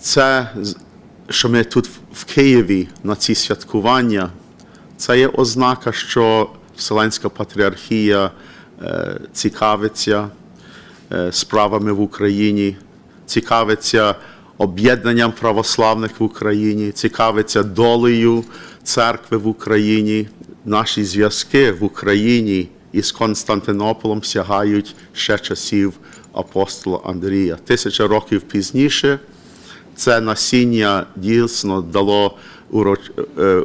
це, що ми тут в- Києві на ці святкування, це є ознака, що Вселенська патріархія е, цікавиться е, справами в Україні, цікавиться об'єднанням православних в Україні, цікавиться долею церкви в Україні. Наші зв'язки в Україні із Константинополем сягають ще часів апостола Андрія. Тисяча років пізніше це насіння дійсно дало уро- е,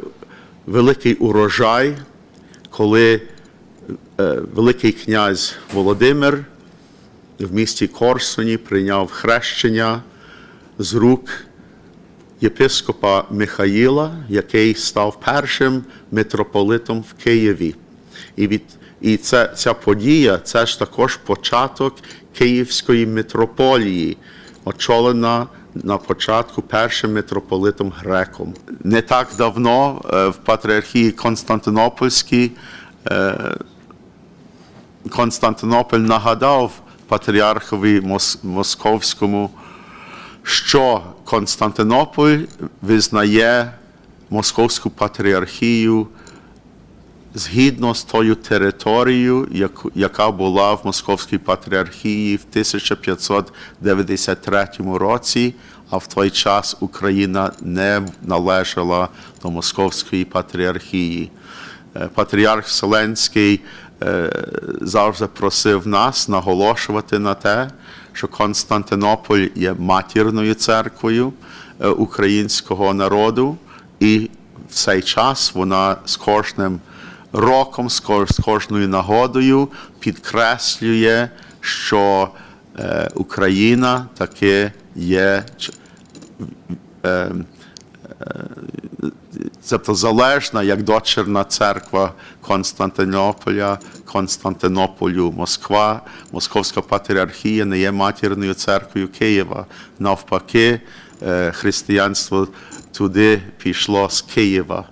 великий урожай, коли е, великий князь Володимир в місті Корсуні прийняв хрещення з рук єпископа Михаїла, який став першим митрополитом в Києві. І, від, і це, ця подія це ж також початок Київської митрополії, очолена на початку першим митрополитом греком. Не так давно е, в патріархії Константинопольській Константинополь нагадав патріархові Московському, що Константинополь визнає Московську патріархію згідно з тою територією, яка була в Московській патріархії в 1593 році, а в той час Україна не належала до Московської патріархії. Е, Патріарх Вселенський е, завжди просив нас наголошувати на те, що Константинополь є матірною церквою е, українського народу, і в цей час вона з кожним роком, з кожною нагодою підкреслює, що е, Україна таки є ч- тобто залежна як дочерна церква Константинополя, Константинополю, Москва, Московська патріархія не є матірною церквою Києва. Навпаки, е, християнство туди пішло з Києва.